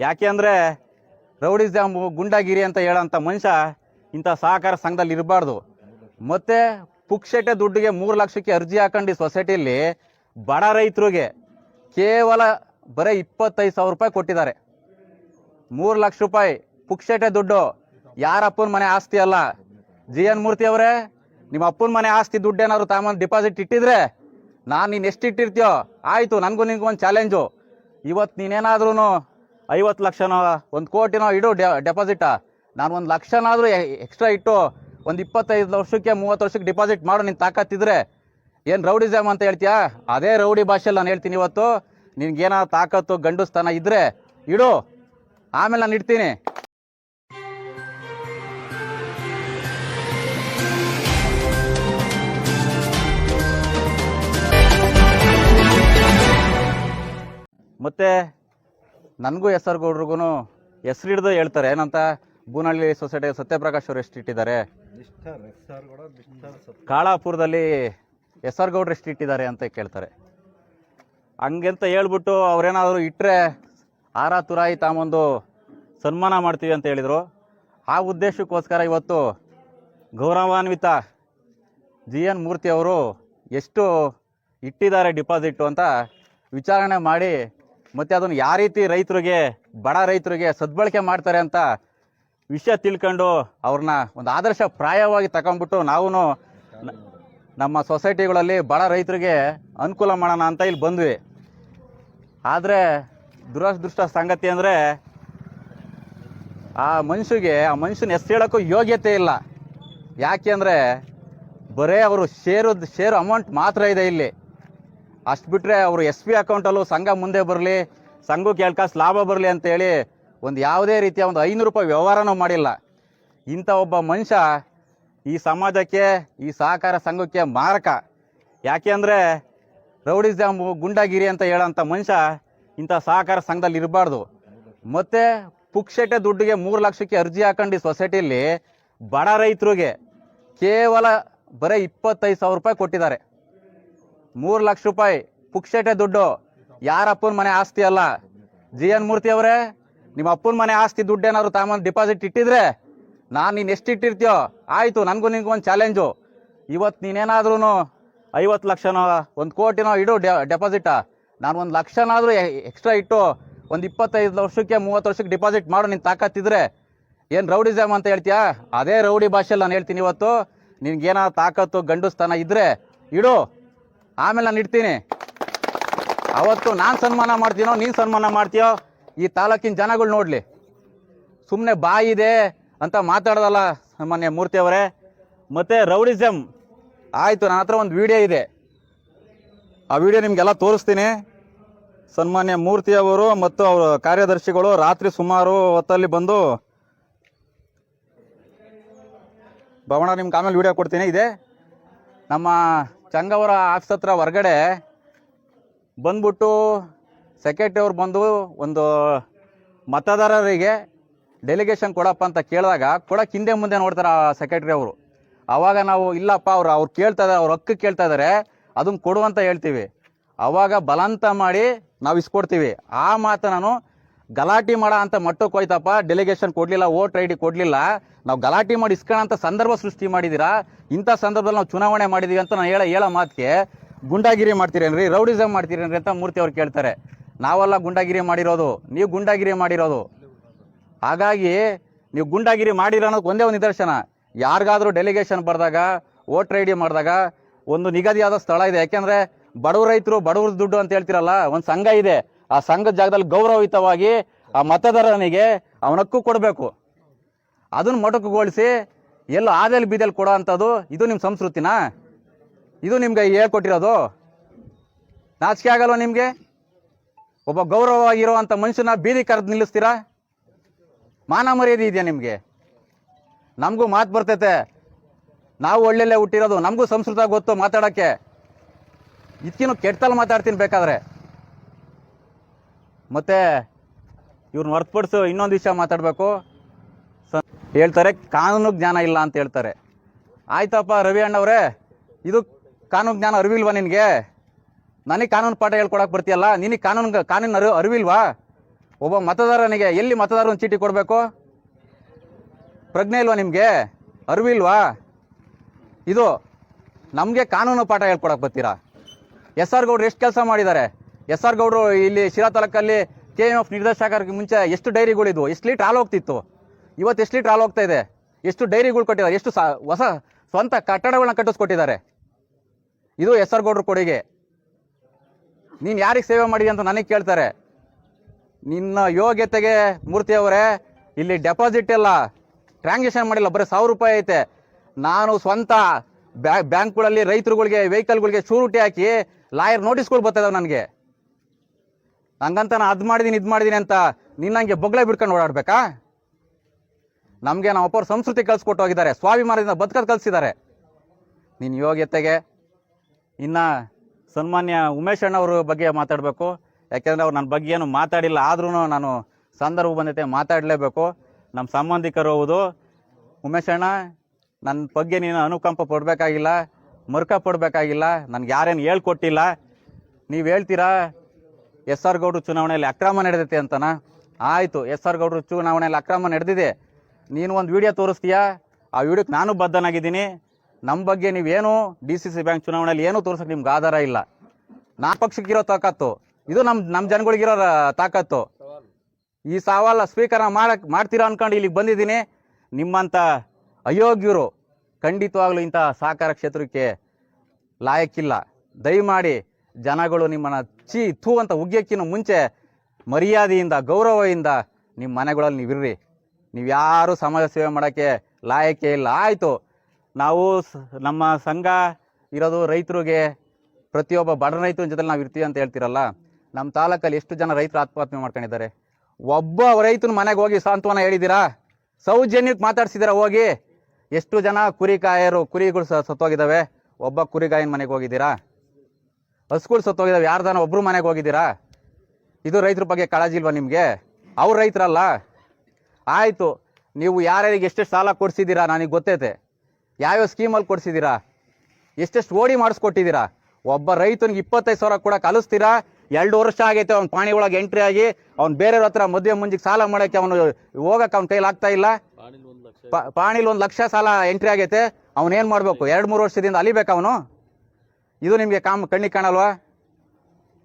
ಯಾಕೆ ಅಂದರೆ ರೌಡಿಸಮ್ ಗುಂಡಾಗಿರಿ ಅಂತ ಹೇಳೋಂಥ ಮನುಷ್ಯ ಇಂಥ ಸಹಕಾರ ಸಂಘದಲ್ಲಿ ಇರಬಾರ್ದು. ಮತ್ತು ಪುಕ್ಷಟೆ ದುಡ್ಡಿಗೆ ಮೂರು ಲಕ್ಷಕ್ಕೆ ಅರ್ಜಿ ಹಾಕೊಂಡು ಸೊಸೈಟಿಯಲ್ಲಿ ಬಡ ರೈತರಿಗೆ ಕೇವಲ ಬರೀ ಇಪ್ಪತ್ತೈದು ಸಾವಿರ ರೂಪಾಯಿ ಕೊಟ್ಟಿದ್ದಾರೆ. ಮೂರು ಲಕ್ಷ ರೂಪಾಯಿ ಪುಕ್ಷಟೆ ದುಡ್ಡು ಯಾರ ಅಪ್ಪನ ಮನೆ ಆಸ್ತಿ ಅಲ್ಲ? ಜಿ ಎನ್ ಮೂರ್ತಿ ಅವರೇ, ನಿಮ್ಮ ಅಪ್ಪನ ಮನೆ ಆಸ್ತಿ ದುಡ್ಡು ಏನಾದ್ರು ತಾಮನ್ ಡಿಪಾಸಿಟ್ ಇಟ್ಟಿದ್ರೆ ನಾನು ನೀನು ಎಷ್ಟು ಇಟ್ಟಿರ್ತೀಯೋ, ಆಯಿತು, ನನಗೂ ನಿನಗೂ ಒಂದು ಚಾಲೆಂಜು ಇವತ್ತು ನೀನೇನಾದ್ರೂ ಐವತ್ತು ಲಕ್ಷನೋ, ಒಂದು ಕೋಟಿನೋ ಇಡು ಡೆಪಾಸಿಟಾ ನಾನು ಒಂದು ಲಕ್ಷನಾದರೂ ಎಕ್ಸ್ಟ್ರಾ ಇಟ್ಟು ಒಂದು ಇಪ್ಪತ್ತೈದು ವರ್ಷಕ್ಕೆ, ಮೂವತ್ತು ವರ್ಷಕ್ಕೆ ಡಿಪಾಸಿಟ್ ಮಾಡು ನಿನ್ನ ತಾಕತ್ತಿದ್ರೆ. ಏನು ರೌಡಿಸಮ್ ಅಂತ ಹೇಳ್ತೀಯಾ? ಅದೇ ರೌಡಿ ಭಾಷೆಯಲ್ಲಿ ನಾನು ಹೇಳ್ತೀನಿ ಇವತ್ತು. ನಿನಗೇನಾದ್ರು ತಾಕತ್ತು, ಗಂಡುಸ್ತನ ಇದ್ರೆ ಇಡು. ಆಮೇಲೆ ನಾನು ಇಡ್ತೀನಿ. ಮತ್ತೆ ನನಗೂ ಎಸ್ ಆರ್ ಗೌಡ್ರಿಗೂ ಹೆಸರು ಹಿಡ್ದು ಹೇಳ್ತಾರೆ. ಏನಂತ? ಬೂನಹಳ್ಳಿ ಸೊಸೈಟಿ ಸತ್ಯಪ್ರಕಾಶ್ ಅವರು ಎಷ್ಟು ಇಟ್ಟಿದ್ದಾರೆ ಕಾಳಾಪುರದಲ್ಲಿ ಎಸ್ ಆರ್ ಗೌಡ್ರು ಎಷ್ಟು ಇಟ್ಟಿದ್ದಾರೆ ಅಂತ ಕೇಳ್ತಾರೆ. ಹಂಗೆಂತ ಹೇಳ್ಬಿಟ್ಟು ಅವ್ರೇನಾದರೂ ಇಟ್ಟರೆ ಆರ ತುರಾಯಿ ತಾಮೊಂದು ಸನ್ಮಾನ ಮಾಡ್ತೀವಿ ಅಂತ ಹೇಳಿದರು. ಆ ಉದ್ದೇಶಕ್ಕೋಸ್ಕರ ಇವತ್ತು ಗೌರವಾನ್ವಿತ ಜಿ ಎನ್ ಮೂರ್ತಿ ಅವರು ಎಷ್ಟು ಇಟ್ಟಿದ್ದಾರೆ ಡಿಪಾಸಿಟ್ಟು ಅಂತ ವಿಚಾರಣೆ ಮಾಡಿ ಮತ್ತು ಅದನ್ನು ಯಾವ ರೀತಿ ರೈತರಿಗೆ, ಬಡ ರೈತರಿಗೆ ಸದ್ಬಳಕೆ ಮಾಡ್ತಾರೆ ಅಂತ ವಿಷಯ ತಿಳ್ಕೊಂಡು ಅವ್ರನ್ನ ಒಂದು ಆದರ್ಶ ಪ್ರಾಯವಾಗಿ ತಗೊಂಡ್ಬಿಟ್ಟು ನಾವು ನಮ್ಮ ಸೊಸೈಟಿಗಳಲ್ಲಿ ಬಡ ರೈತರಿಗೆ ಅನುಕೂಲ ಮಾಡೋಣ ಅಂತ ಇಲ್ಲಿ ಬಂದ್ವಿ. ಆದರೆ ದುರದೃಷ್ಟ ಸಂಗತಿ ಅಂದರೆ ಆ ಮನುಷ್ಯಗೆ, ಆ ಮನುಷ್ಯನ ಹೆಸರು ಹೇಳೋಕ್ಕೂ ಯೋಗ್ಯತೆ ಇಲ್ಲ. ಯಾಕೆ ಅಂದರೆ ಬರೇ ಅವರು ಶೇರು ಶೇರು ಅಮೌಂಟ್ ಮಾತ್ರ ಇದೆ ಇಲ್ಲಿ. ಅಷ್ಟು ಬಿಟ್ಟರೆ ಅವರು ಎಸ್ ಪಿ ಅಕೌಂಟಲ್ಲೂ ಸಂಘ ಮುಂದೆ ಬರಲಿ, ಸಂಘಕ್ಕೆ ಎರಡು ಕಾಸು ಲಾಭ ಬರಲಿ ಅಂತೇಳಿ ಒಂದು ಯಾವುದೇ ರೀತಿಯ ಒಂದು ಐನೂರು ರೂಪಾಯಿ ವ್ಯವಹಾರನೂ ಮಾಡಿಲ್ಲ. ಇಂಥ ಒಬ್ಬ ಮನುಷ್ಯ ಈ ಸಮಾಜಕ್ಕೆ, ಈ ಸಹಕಾರ ಸಂಘಕ್ಕೆ ಮಾರಕ. ಯಾಕೆ ಅಂದರೆ ರೌಡಿಸಮ್ ಗುಂಡಾಗಿರಿ ಅಂತ ಹೇಳೋಂಥ ಮನುಷ್ಯ ಇಂಥ ಸಹಕಾರ ಸಂಘದಲ್ಲಿ ಇರಬಾರ್ದು. ಮತ್ತು ಪುಕ್ಷೆಟೆ ದುಡ್ಡಿಗೆ ಮೂರು ಲಕ್ಷಕ್ಕೆ ಅರ್ಜಿ ಹಾಕೊಂಡು ಸೊಸೈಟಿಯಲ್ಲಿ ಬಡ ರೈತರಿಗೆ ಕೇವಲ ಬರೀ ಇಪ್ಪತ್ತೈದು ಸಾವಿರ ರೂಪಾಯಿ ಕೊಟ್ಟಿದ್ದಾರೆ. ಮೂರು ಲಕ್ಷ ರೂಪಾಯಿ ಪುಕ್ಷೇಟೆ ದುಡ್ಡು. ಯಾರ ಅಪ್ಪನ ಮನೆ ಆಸ್ತಿ ಅಲ್ಲ? ಜಿ ಎನ್ ಮೂರ್ತಿ ಅವರೇ ನಿಮ್ಮ ಅಪ್ಪನ ಮನೆ ಆಸ್ತಿ ದುಡ್ಡು ಏನಾದ್ರು ತಾಮನ್ ಡಿಪಾಸಿಟ್ ಇಟ್ಟಿದ್ರೆ ನಾನು ನೀನು ಎಷ್ಟು ಇಟ್ಟಿರ್ತೀಯೋ, ಆಯಿತು, ನನಗೂ ನಿನ್ಗೂ ಒಂದು ಚಾಲೆಂಜು ಇವತ್ತು ನೀನೇನಾದ್ರೂ ಐವತ್ತು ಲಕ್ಷನೋ, ಒಂದು ಕೋಟಿನೋ ಇಡು ಡೆಪಾಸಿಟ ನಾನು ಒಂದು ಲಕ್ಷನಾದರೂ ಎಕ್ಸ್ಟ್ರಾ ಇಟ್ಟು ಒಂದು ಇಪ್ಪತ್ತೈದು ವರ್ಷಕ್ಕೆ, ಮೂವತ್ತು ವರ್ಷಕ್ಕೆ ಡಿಪಾಸಿಟ್ ಮಾಡು ನಿನ್ನ ತಾಕತ್ತಿದ್ರೆ. ಏನು ರೌಡಿಸಮ್ ಅಂತ ಹೇಳ್ತೀಯಾ? ಅದೇ ರೌಡಿ ಭಾಷೆಯಲ್ಲಿ ನಾನು ಹೇಳ್ತೀನಿ ಇವತ್ತು. ನಿನ್ಗೇನಾದ್ರು ತಾಕತ್ತು, ಗಂಡುಸ್ತನ ಇದ್ರೆ ಇಡು. ಆಮೇಲೆ ನಾನು ಇಡ್ತೀನಿ. ಅವತ್ತು ನಾನು ಸನ್ಮಾನ ಮಾಡ್ತೀನೋ, ನೀನು ಸನ್ಮಾನ ಮಾಡ್ತೀಯೋ, ಈ ತಾಲೂಕಿನ ಜನಗಳು ನೋಡಲಿ. ಸುಮ್ಮನೆ ಬಾಯಿ ಇದೆ ಅಂತ ಮಾತಾಡೋದಲ್ಲ ಸನ್ಮಾನ್ಯ ಮೂರ್ತಿ ಅವರೇ. ಮತ್ತು ರೌಡಿಸಮ್ ಆಯಿತು, ನನ್ನ ಹತ್ರ ಒಂದು ವಿಡಿಯೋ ಇದೆ. ಆ ವಿಡಿಯೋ ನಿಮಗೆಲ್ಲ ತೋರಿಸ್ತೀನಿ. ಸನ್ಮಾನ್ಯ ಮೂರ್ತಿಯವರು ಮತ್ತು ಅವರ ಕಾರ್ಯದರ್ಶಿಗಳು ರಾತ್ರಿ ಸುಮಾರು ಹೊತ್ತಲ್ಲಿ ಬಂದು ಭವನ ನಿಮ್ಗೆ ಆಮೇಲೆ ವಿಡಿಯೋ ಕೊಡ್ತೀನಿ. ಇದೆ. ನಮ್ಮ ಚಂಗವರ ಆಫೀಸ್ ಹತ್ರ ಹೊರಗಡೆ ಬಂದ್ಬಿಟ್ಟು ಸೆಕ್ರೆಟರಿ ಅವ್ರು ಬಂದು ಒಂದು ಮತದಾರರಿಗೆ ಡೆಲಿಗೇಷನ್ ಕೊಡಪ್ಪ ಅಂತ ಕೇಳಿದಾಗ ಕೊಡಕ್ಕೆ ಹಿಂದೆ ಮುಂದೆ ನೋಡ್ತಾರೆ ಆ ಸೆಕ್ರೆಟರಿ ಅವರು. ಆವಾಗ ನಾವು, ಇಲ್ಲಪ್ಪ ಅವ್ರು ಅವ್ರು ಕೇಳ್ತಾ ಇದ್ದಾರೆ, ಅವ್ರ ಹಕ್ಕು ಕೇಳ್ತಾ ಇದ್ದಾರೆ ಅದನ್ನು ಕೊಡು ಅಂತ ಹೇಳ್ತೀವಿ. ಆವಾಗ ಬಲಂತ ಮಾಡಿ ನಾವು ಇಸ್ಕೊಡ್ತೀವಿ. ಆ ಮಾತು ನಾನು ಗಲಾಟೆ ಮಾಡ ಅಂತ ಮಟ್ಟಕ್ಕೆ ಹೋಯ್ತಪ್ಪ. ಡೆಲಿಗೇಷನ್ ಕೊಡಲಿಲ್ಲ ವೋಟ್ ಐ ಡಿ ಕೊಡಲಿಲ್ಲ. ನಾವು ಗಲಾಟೆ ಮಾಡಿ ಅಂತ ಸಂದರ್ಭ ಸೃಷ್ಟಿ ಮಾಡಿದ್ದೀರಾ ಇಂಥ ಸಂದರ್ಭದಲ್ಲಿ ನಾವು ಚುನಾವಣೆ ಮಾಡಿದೀವಿ ಅಂತ ನಾನು ಹೇಳೋ ಹೇಳೋ ಮಾತಿಗೆ ಗುಂಡಾಗಿರಿ ಮಾಡ್ತೀರೇನ್ರಿ? ರೌಡಿಸಮ್ ಮಾಡ್ತೀರೇನ್ರಿ ಅಂತ ಮೂರ್ತಿ ಅವ್ರು ಕೇಳ್ತಾರೆ. ನಾವೆಲ್ಲ ಗುಂಡಾಗಿರಿ ಮಾಡಿರೋದು. ನೀವು ಗುಂಡಾಗಿರಿ ಮಾಡಿರೋದು. ಹಾಗಾಗಿ ನೀವು ಗುಂಡಾಗಿರಿ ಮಾಡಿರೋ ಅನ್ನೋದು ಒಂದೇ ಒಂದು ನಿದರ್ಶನ. ಯಾರಿಗಾದರೂ ಡೆಲಿಗೇಷನ್ ಬರೆದಾಗ ವೋಟರ್ ಐ ಡಿ ಮಾಡಿದಾಗ ಒಂದು ನಿಗದಿಯಾದ ಸ್ಥಳ ಇದೆ. ಯಾಕೆಂದರೆ ಬಡವ ರೈತರು ಬಡವ್ರ ದುಡ್ಡು ಅಂತ ಹೇಳ್ತಿರಲ್ಲ, ಒಂದು ಸಂಘ ಇದೆ. ಆ ಸಂಘದ ಜಾಗದಲ್ಲಿ ಗೌರವಯುತವಾಗಿ ಆ ಮತದಾರನಿಗೆ ಅವನಕ್ಕೂ ಕೊಡಬೇಕು. ಅದನ್ನು ಮೊಟಕುಗೊಳಿಸಿ ಎಲ್ಲ ಆದಲ್ಲಿ ಬೀದಲ್ಲಿ ಕೊಡೋ ಅಂಥದ್ದು ಇದು ನಿಮ್ಮ ಸಂಸ್ಕೃತಿನಾ? ಇದು ನಿಮ್ಗೆ ಹೇಳ್ಕೊಟ್ಟಿರೋದು? ನಾಚಿಕೆ ಆಗಲ್ವ ನಿಮಗೆ? ಒಬ್ಬ ಗೌರವವಾಗಿರುವಂಥ ಮನುಷ್ಯನ ಬೀದಿ ಕರೆದು ನಿಲ್ಲಿಸ್ತೀರಾ? ಮಾನ ಮರ್ಯಾದೆ ಇದೆಯಾ ನಿಮಗೆ? ನಮಗೂ ಮಾತು ಬರ್ತೈತೆ. ನಾವು ಒಳ್ಳೆಲ್ಲೇ ಹುಟ್ಟಿರೋದು, ನಮಗೂ ಸಂಸ್ಕೃತ ಗೊತ್ತು ಮಾತಾಡೋಕ್ಕೆ. ಇದಕ್ಕಿನ್ನೂ ಕೆಟ್ಟಲ್ಲಿ ಮಾತಾಡ್ತೀನಿ ಬೇಕಾದ್ರೆ. ಮತ್ತೆ ಇವ್ರನ್ನ ಹೊರತುಪಡಿಸು ಇನ್ನೊಂದು ವಿಷಯ ಮಾತಾಡಬೇಕು. ಸ ಹೇಳ್ತಾರೆ, ಕಾನೂನು ಜ್ಞಾನ ಇಲ್ಲ ಅಂತ ಹೇಳ್ತಾರೆ. ಆಯ್ತಪ್ಪ ರವಿ ಅಣ್ಣವ್ರೆ, ಇದು ಕಾನೂನು ಜ್ಞಾನ ಅರಿವಿಲ್ವಾ ನಿನಗೆ? ನನಗೆ ಕಾನೂನು ಪಾಠ ಹೇಳ್ಕೊಡಕ್ಕೆ ಬರ್ತೀಯಲ್ಲ, ನಿನಗೆ ಕಾನೂನು ಕಾನೂನು ಅರಿವು ಅರಿವಿಲ್ವಾ? ಒಬ್ಬ ಮತದಾರನಿಗೆ ಎಲ್ಲಿ ಮತದಾರನ ಚೀಟಿ ಕೊಡಬೇಕು? ಪ್ರಜ್ಞೆ ಇಲ್ವಾ ನಿಮಗೆ? ಅರಿವಿಲ್ವಾ? ಇದು ನಮಗೆ ಕಾನೂನು ಪಾಠ ಹೇಳ್ಕೊಡಕ್ಕೆ ಬರ್ತೀರಾ? ಎಸ್ ಆರ್ ಗೌಡ್ರು ಎಷ್ಟು ಕೆಲಸ ಮಾಡಿದ್ದಾರೆ? ಎಸ್ ಆರ್ ಗೌಡ್ರು ಇಲ್ಲಿ ಶಿರಾ ತಾಲೂಕಲ್ಲಿ ಕೆ ಎಂ ಎಫ್ ನಿರ್ದೇಶಕರಿಗೆ ಮುಂಚೆ ಎಷ್ಟು ಡೈರಿಗಳಿದ್ವು ಎಷ್ಟು ಲೀಟ್ರ್ ಹಾಲು ಹೋಗ್ತಿತ್ತು? ಇವತ್ತು ಎಷ್ಟು ಲೀಟ್ರ್ ಹಾಲು ಹೋಗ್ತಾ ಇದೆ? ಎಷ್ಟು ಡೈರಿಗಳು ಕೊಟ್ಟಿದ್ದಾರೆ? ಎಷ್ಟು ಸಾ, ಹೊಸ ಸ್ವಂತ ಕಟ್ಟಡಗಳನ್ನ ಕಟ್ಟಿಸ್ಕೊಟ್ಟಿದ್ದಾರೆ? ಇದು ಎಸ್ ಆರ್ ಗೌಡ್ರ ಕೊಡುಗೆ. ನೀನು ಯಾರಿಗೆ ಸೇವೆ ಮಾಡಿ ಅಂತ ನನಗೆ ಕೇಳ್ತಾರೆ. ನಿನ್ನ ಯೋಗ್ಯತೆಗೆ ಮೂರ್ತಿಯವರೇ ಇಲ್ಲಿ ಡೆಪಾಸಿಟ್ ಎಲ್ಲ ಟ್ರಾನ್ಸಾಕ್ಷನ್ ಮಾಡಿಲ್ಲ, ಬರೀ ಸಾವಿರ ರೂಪಾಯಿ ಐತೆ. ನಾನು ಸ್ವಂತ ಬ್ಯಾ, ಬ್ಯಾಂಕ್ಗಳಲ್ಲಿ ರೈತರುಗಳಿಗೆ, ವೆಹಿಕಲ್ಗಳಿಗೆ ಶೂರಿಟಿ ಹಾಕಿ ಲಾಯರ್ ನೋಟಿಸ್ಗಳು ಬರ್ತಾಯಿದಾವೆ ನನಗೆ. ಹಂಗಂತ ನಾನು ಅದು ಮಾಡಿದ್ದೀನಿ ಇದು ಮಾಡಿದ್ದೀನಿ ಅಂತ ನಿನ್ನಂಗೆ ಬೊಗ್ಳೆ ಬಿಡ್ಕೊಂಡು ಓಡಾಡ್ಬೇಕಾ? ನಮಗೆ ನಮ್ಮ ಅಪ್ಪವ್ರ ಸಂಸ್ಕೃತಿ ಕಲಿಸ್ಕೊಟ್ಟು ಹೋಗಿದ್ದಾರೆ, ಸ್ವಾಭಿಮಾನದಿಂದ ಬದುಕೋದು ಕಲಿಸಿದ್ದಾರೆ. ನಿನ್ನ ಯೋಗ್ಯತೆಗೆ ಇನ್ನ ಸನ್ಮಾನ್ಯ ಉಮೇಶ್ ಅಣ್ಣವ್ರ ಬಗ್ಗೆ ಮಾತಾಡಬೇಕು. ಯಾಕೆಂದರೆ ಅವ್ರು ನನ್ನ ಬಗ್ಗೆ ಏನು ಮಾತಾಡಿಲ್ಲ ಆದ್ರೂ ನಾನು ಸಂದರ್ಭ ಬಂದೈತೆ ಮಾತಾಡಲೇಬೇಕು. ನಮ್ಮ ಸಂಬಂಧಿಕರು ಹೌದು. ಉಮೇಶ್ ಅಣ್ಣ ನನ್ನ ಬಗ್ಗೆ ನೀನು ಅನುಕಂಪ ಪಡಬೇಕಾಗಿಲ್ಲ, ಮರುಕ ಪಡಬೇಕಾಗಿಲ್ಲ, ನನಗೆ ಯಾರೇನು ಹೇಳ್ಕೊಟ್ಟಿಲ್ಲ. ನೀವು ಹೇಳ್ತೀರಾ? ಎಸ್ ಆರ್ ಗೌಡ್ರು ಚುನಾವಣೆಯಲ್ಲಿ ಅಕ್ರಮ ನಡೆದೈತೆ ಅಂತನಾ? ಆಯಿತು ಎಸ್ ಆರ್ ಗೌಡ್ರು ಚುನಾವಣೆಯಲ್ಲಿ ಅಕ್ರಮ ನಡೆದಿದೆ. ನೀನು ಒಂದು ವಿಡಿಯೋ ತೋರಿಸ್ತೀಯಾ? ಆ ವಿಡಿಯೋಕ್ಕೆ ನಾನು ಬದ್ಧನಾಗಿದ್ದೀನಿ. ನಮ್ಮ ಬಗ್ಗೆ ನೀವೇನು ಡಿ ಸಿ ಸಿ ಬ್ಯಾಂಕ್ ಚುನಾವಣೆಯಲ್ಲಿ ಏನೂ ತೋರಿಸಕ್ಕೆ ನಿಮ್ಗೆ ಆಧಾರ ಇಲ್ಲ. ನಾ ಪಕ್ಷಕ್ಕಿರೋ ತಾಕತ್ತು. ಇದು ನಮ್ಮ ನಮ್ಮ ಜನಗಳಿಗಿರೋ ತಾಕತ್ತು. ಈ ಸವಾಲ ಸ್ವೀಕಾರ ಮಾಡಕ್ಕೆ ಮಾಡ್ತೀರಾ ಅನ್ಕೊಂಡು ಇಲ್ಲಿಗೆ ಬಂದಿದ್ದೀನಿ. ನಿಮ್ಮಂಥ ಅಯೋಗ್ಯರು ಖಂಡಿತವಾಗ್ಲೂ ಇಂಥ ಸಹಕಾರ ಕ್ಷೇತ್ರಕ್ಕೆ ಲಾಯಕ್ಕಿಲ್ಲ. ದಯಮಾಡಿ ಜನಗಳು ನಿಮ್ಮನ್ನು ಚೀ ಥೂ ಅಂತ ಮುಂಚೆ ಮರ್ಯಾದೆಯಿಂದ, ಗೌರವದಿಂದ ನಿಮ್ಮ ಮನೆಗಳಲ್ಲಿ ನೀವಿರ್ರಿ. ನೀವು ಯಾರೂ ಸಮಾಜ ಸೇವೆ ಮಾಡೋಕ್ಕೆ ಲಾಯಕ್ಕೆ ಇಲ್ಲ. ಆಯಿತು. ನಾವು ನಮ್ಮ ಸಂಘ ಇರೋದು ರೈತರಿಗೆ ಪ್ರತಿಯೊಬ್ಬ ಬಡ ರೈತನ ಜೊತೆ ನಾವು ಇರ್ತೀವಿ ಅಂತ ಹೇಳ್ತಿರಲ್ಲ ನಮ್ಮ ತಾಲೂಕಲ್ಲಿ ಎಷ್ಟು ಜನ ರೈತರು ಆತ್ಮಹತ್ಯೆ ಮಾಡ್ಕೊಂಡಿದ್ದಾರೆ? ಒಬ್ಬ ರೈತನ ಮನೆಗೆ ಹೋಗಿ ಸಾಂತ್ವನ ಹೇಳಿದ್ದೀರಾ? ಸೌಜನ್ಯಕ್ಕೆ ಮಾತಾಡ್ಸಿದ್ದೀರಾ ಹೋಗಿ? ಎಷ್ಟು ಜನ ಕುರಿ ಕಾಯರು, ಕುರಿಗಳು ಸತ್ತೋಗಿದ್ದಾವೆ? ಒಬ್ಬ ಕುರಿಗಾಯನ ಮನೆಗೆ ಹೋಗಿದ್ದೀರಾ? ಹಸುಗಳು ಸತ್ತೋಗಿದ್ದಾವೆ ಯಾರ್ದಾನ ಒಬ್ರು ಮನೆಗೆ ಹೋಗಿದ್ದೀರಾ? ಇದು ರೈತರ ಬಗ್ಗೆ ಕಾಳಜಿ ಇಲ್ವಾ ನಿಮಗೆ? ಅವ್ರು ರೈತರಲ್ಲ. ಆಯಿತು ನೀವು ಯಾರ್ಯಾರಿಗೆ ಎಷ್ಟೆಷ್ಟು ಸಾಲ ಕೊಡಿಸಿದ್ದೀರಾ ನನಗೆ ಗೊತ್ತೈತೆ. ಯಾವ್ಯಾವ ಸ್ಕೀಮಲ್ಲಿ ಕೊಡಿಸಿದ್ದೀರಾ? ಎಷ್ಟೆಷ್ಟು ಓಡಿ ಮಾಡಿಸ್ಕೊಟ್ಟಿದ್ದೀರಾ? ಒಬ್ಬ ರೈತನಿಗೆ ಇಪ್ಪತ್ತೈದು ಸಾವಿರ ಕೂಡ ಕಲಿಸ್ತೀರಾ ಎರಡು ವರ್ಷ ಆಗೈತೆ ಅವ್ನು ಪಾಣಿ ಒಳಗೆ ಎಂಟ್ರಿ ಆಗಿ ಅವ್ನು ಬೇರೆಯವ್ರ ಹತ್ರ ಮದುವೆ ಮುಂಜಿಗೆ ಸಾಲ ಮಾಡೋಕ್ಕೆ ಅವನು ಹೋಗಕ್ಕೆ ಅವ್ನ ಕೈಲಿ ಆಗ್ತಾ ಇಲ್ಲ. ಪಾಣಿಲಿ ಒಂದು ಲಕ್ಷ. ಸಾಲ ಎಂಟ್ರಿ ಆಗೈತೆ. ಅವನೇನು ಮಾಡಬೇಕು? ಎರಡು ಮೂರು ವರ್ಷದಿಂದ ಅಲಿಬೇಕು ಅವನು? ಇದು ನಿಮಗೆ ಕಾಮ್ ಕಣ್ಣಿಗೆ ಕಾಣಲ್ವಾ?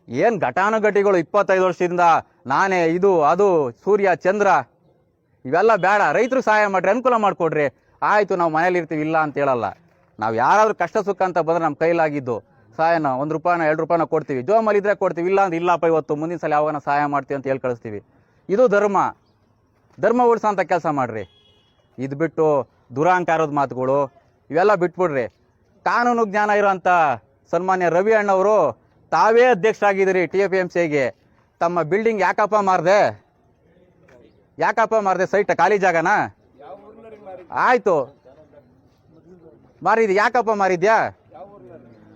ಏನು ಘಟಾನುಘಟಿಗಳು ಇಪ್ಪತ್ತೈದು ವರ್ಷದಿಂದ ನಾನೇ ಇದು, ಅದು, ಸೂರ್ಯ, ಚಂದ್ರ, ಇವೆಲ್ಲ ಬೇಡ. ರೈತರು ಸಹಾಯ ಮಾಡಿರಿ, ಅನುಕೂಲ ಮಾಡಿಕೊಡ್ರಿ. ಆಯಿತು, ನಾವು ಮನೇಲಿ ಇರ್ತೀವಿ, ಇಲ್ಲ ಅಂತ ಹೇಳಲ್ಲ. ನಾವು ಯಾರಾದರೂ ಕಷ್ಟ, ಸುಖ ಅಂತ ಬಂದರೆ ನಮ್ಮ ಕೈಲಾಗಿದ್ದು ಸಹಾಯನ, ಒಂದು ರೂಪಾಯಿನ, ಎರಡು ರೂಪಾಯಿನ ಕೊಡ್ತೀವಿ. ಜೋಮಲ್ಲಿ ಇದ್ರೆ ಕೊಡ್ತೀವಿ, ಇಲ್ಲ ಅಂದ್ರೆ ಇಲ್ಲಪ್ಪ, ಇವತ್ತು ಮುಂದಿನ ಸಲ ಯಾವಾಗ ಸಹಾಯ ಮಾಡ್ತೀವಿ ಅಂತ ಹೇಳಿ ಕಳಿಸ್ತೀವಿ. ಇದು ಧರ್ಮ. ಧರ್ಮ ಅಂತ ಕೆಲಸ ಮಾಡಿರಿ. ಇದು ಬಿಟ್ಟು ದುರಾಂಕಾರದ ಮಾತುಗಳು, ಇವೆಲ್ಲ ಬಿಟ್ಬಿಡ್ರಿ. ಕಾನೂನು ಜ್ಞಾನ ಇರೋಂಥ ಸನ್ಮಾನ್ಯ ರವಿ ಅಣ್ಣವರು, ತಾವೇ ಅಧ್ಯಕ್ಷರಾಗಿದ್ದೀರಿ ಟಿ ಎಫ್ ಎಂ ಸಿಗೆ ತಮ್ಮ ಬಿಲ್ಡಿಂಗ್ ಯಾಕಪ್ಪ ಮಾರ್ದೆ? ಯಾಕಪ್ಪ ಮಾರ್ದೆ ಸೈಟ್, ಖಾಲಿ ಜಾಗನಾ? ಆಯ್ತು. ಮಾರಿದ್ಯಾ, ಯಾಕಪ್ಪ ಮಾರಿದ್ಯಾ?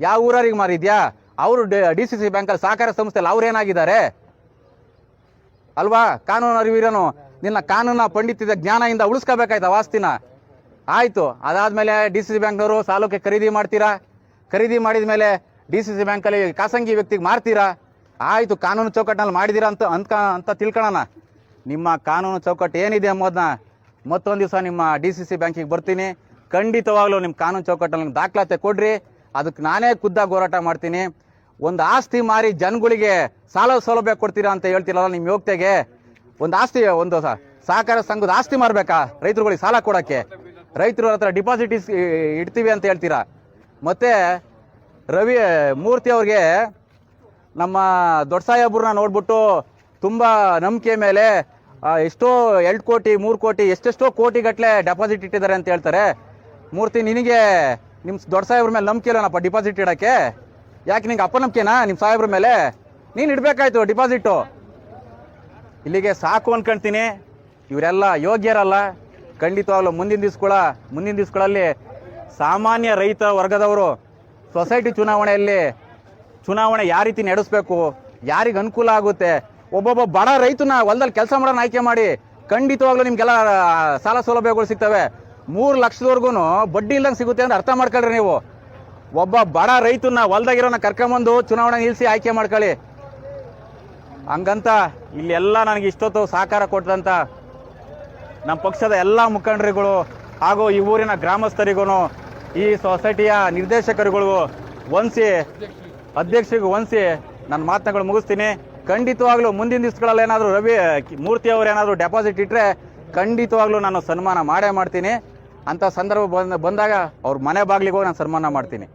ಯಾವ ಊರರಿಗೆ ಮಾರಿದ್ಯಾ? ಅವರು ಡಿ ಸಿ ಸಿ ಬ್ಯಾಂಕಲ್ಲಿ ಸಹಕಾರ ಸಂಸ್ಥೆಯಲ್ಲಿ ಅವ್ರು ಏನಾಗಿದ್ದಾರೆ? ಅಲ್ವಾ? ಕಾನೂನು ಅರಿವಿರೋನು ನಿನ್ನ ಕಾನೂನ ಪಂಡಿತಿದ ಜ್ಞಾನದಿಂದ ಉಳಿಸ್ಕೋಬೇಕಾಯ್ತು ವಾಸ್ತಿನ? ಆಯಿತು. ಅದಾದಮೇಲೆ ಡಿ ಸಿ ಸಿ ಬ್ಯಾಂಕ್ನವರು ಸಾಲಕ್ಕೆ ಖರೀದಿ ಮಾಡ್ತೀರಾ? ಖರೀದಿ ಮಾಡಿದ ಮೇಲೆ ಡಿ ಸಿ ಸಿ ಬ್ಯಾಂಕಲ್ಲಿ ಖಾಸಗಿ ವ್ಯಕ್ತಿಗೆ ಮಾರ್ತೀರಾ? ಆಯಿತು, ಕಾನೂನು ಚೌಕಟ್ಟಿನಲ್ಲಿ ಮಾಡಿದ್ದೀರಾ ಅಂತ ಅಂತ ಅಂತ ತಿಳ್ಕೊಳ್ಳೋಣ ನಿಮ್ಮ ಕಾನೂನು ಚೌಕಟ್ಟು ಏನಿದೆ ಎಂಬುದನ್ನ ಮತ್ತೊಂದು ದಿವಸ ನಿಮ್ಮ ಡಿ ಸಿ ಸಿ ಬ್ಯಾಂಕಿಗೆ ಬರ್ತೀನಿ. ಖಂಡಿತವಾಗ್ಲೂ ನಿಮ್ಮ ಕಾನೂನು ಚೌಕಟ್ಟಲ್ಲಿ ದಾಖಲಾತಿ ಕೊಡ್ರಿ. ಅದಕ್ಕೆ ನಾನೇ ಖುದ್ದಾಗಿ ಹೋರಾಟ ಮಾಡ್ತೀನಿ. ಒಂದು ಆಸ್ತಿ ಮಾರಿ ಜನಗಳಿಗೆ ಸಾಲ ಸೌಲಭ್ಯ ಕೊಡ್ತೀರಾ ಅಂತ ಹೇಳ್ತೀರಲ್ಲ ನಿಮ್ಮ ಯೋಗ್ಯತೆಗೆ? ಒಂದು ಆಸ್ತಿ, ಒಂದು ಸಹಕಾರ ಸಂಘದ ಆಸ್ತಿ ಮಾರಬೇಕಾ ರೈತರುಗಳಿಗೆ ಸಾಲ ಕೊಡೋಕ್ಕೆ? ರೈತರು ಹತ್ರ ಡಿಪಾಸಿಟ್ ಇಡ್ತೀವಿ ಅಂತ ಹೇಳ್ತೀರಾ? ಮತ್ತೆ ರವಿ ಮೂರ್ತಿ ಅವ್ರಿಗೆ ನಮ್ಮ ದೊಡ್ಡ ಸಾಹೇಬ್ರನ್ನ ನೋಡ್ಬಿಟ್ಟು ತುಂಬ ನಂಬಿಕೆ ಮೇಲೆ ಎಷ್ಟೋ ಎರಡು ಕೋಟಿ, ಮೂರು ಕೋಟಿ, ಎಷ್ಟೆಷ್ಟೋ ಕೋಟಿ ಗಟ್ಟಲೆ ಡೆಪಾಸಿಟ್ ಇಟ್ಟಿದ್ದಾರೆ ಅಂತ ಹೇಳ್ತಾರೆ. ಮೂರ್ತಿ, ನಿನಗೆ ನಿಮ್ಮ ದೊಡ್ಡ ಸಾಹೇಬ್ರ ಮೇಲೆ ನಂಬಿಕೆ ಇಲ್ಲನಪ್ಪ ಡಿಪಾಸಿಟ್ ಇಡೋಕ್ಕೆ? ಯಾಕೆ ನಿಂಗೆ ಅಪನಂಬಿಕೆನಾ ನಿಮ್ಮ ಸಾಹೇಬ್ರ ಮೇಲೆ? ನೀನು ಇಡಬೇಕಾಯ್ತು ಡಿಪಾಸಿಟ್ಟು ಇಲ್ಲಿಗೆ ಸಾಕು ಅನ್ಕೊಂತೀನಿ. ಇವರೆಲ್ಲ ಯೋಗ್ಯರಲ್ಲ. ಖಂಡಿತವಾಗ್ಲೂ ಮುಂದಿನ ದಿವ್ಸಗಳ, ಮುಂದಿನ ದಿವ್ಸಗಳಲ್ಲಿ ಸಾಮಾನ್ಯ ರೈತ ವರ್ಗದವರು ಸೊಸೈಟಿ ಚುನಾವಣೆಯಲ್ಲಿ ಚುನಾವಣೆ ಯಾವ ರೀತಿ ನಡೆಸಬೇಕು, ಯಾರಿಗೆ ಅನುಕೂಲ ಆಗುತ್ತೆ, ಒಬ್ಬೊಬ್ಬ ಬಡ ರೈತನ ಹೊಲದಲ್ಲಿ ಕೆಲಸ ಮಾಡೋಣ ಆಯ್ಕೆ ಮಾಡಿ ಖಂಡಿತವಾಗ್ಲೂ ನಿಮ್ಗೆಲ್ಲ ಸಾಲ ಸೌಲಭ್ಯಗಳು ಸಿಗ್ತವೆ. ಮೂರು ಲಕ್ಷದವರೆಗೂ ಬಡ್ಡಿ ಇಲ್ಲಂಗೆ ಸಿಗುತ್ತೆ ಅಂತ ಅರ್ಥ ಮಾಡ್ಕೊಳ್ರಿ ನೀವು. ಒಬ್ಬ ಬಡ ರೈತನ ಹೊಲ್ದಾಗಿರೋನ ಕರ್ಕೊಂಬಂದು ಚುನಾವಣೆ ನಿಲ್ಲಿಸಿ ಆಯ್ಕೆ ಮಾಡ್ಕೊಳ್ಳಿ. ಹಂಗಂತ ಇಲ್ಲೆಲ್ಲ ನನಗೆ ಇಷ್ಟೊತ್ತು ಸಹಕಾರ ಕೊಟ್ಟಂತ ನಮ್ಮ ಪಕ್ಷದ ಎಲ್ಲ ಮುಖಂಡರುಗಳು ಹಾಗೂ ಈ ಊರಿನ ಗ್ರಾಮಸ್ಥರಿಗೂ ಈ ಸೊಸೈಟಿಯ ನಿರ್ದೇಶಕರುಗಳಿಗೂ ಒನ್ಸಿ ಅಧ್ಯಕ್ಷರಿಗೂ ಒನ್ಸಿ ನನ್ನ ಮಾತುಗಳು ಮುಗಿಸ್ತೀನಿ. ಖಂಡಿತವಾಗ್ಲೂ ಮುಂದಿನ ದಿವಸಗಳಲ್ಲಿ ಏನಾದರೂ ರವಿ, ಮೂರ್ತಿ ಅವರು ಏನಾದರೂ ಡೆಪಾಸಿಟ್ ಇಟ್ಟರೆ ಖಂಡಿತವಾಗ್ಲೂ ನಾನು ಸನ್ಮಾನ ಮಾಡೇ ಮಾಡ್ತೀನಿ. ಅಂಥ ಸಂದರ್ಭ ಬಂದ ಬಂದಾಗ ಅವ್ರ ಮನೆ ಬಾಗಿಲಿಗೆ ಹೋಗಿ ನಾನು ಸನ್ಮಾನ ಮಾಡ್ತೀನಿ.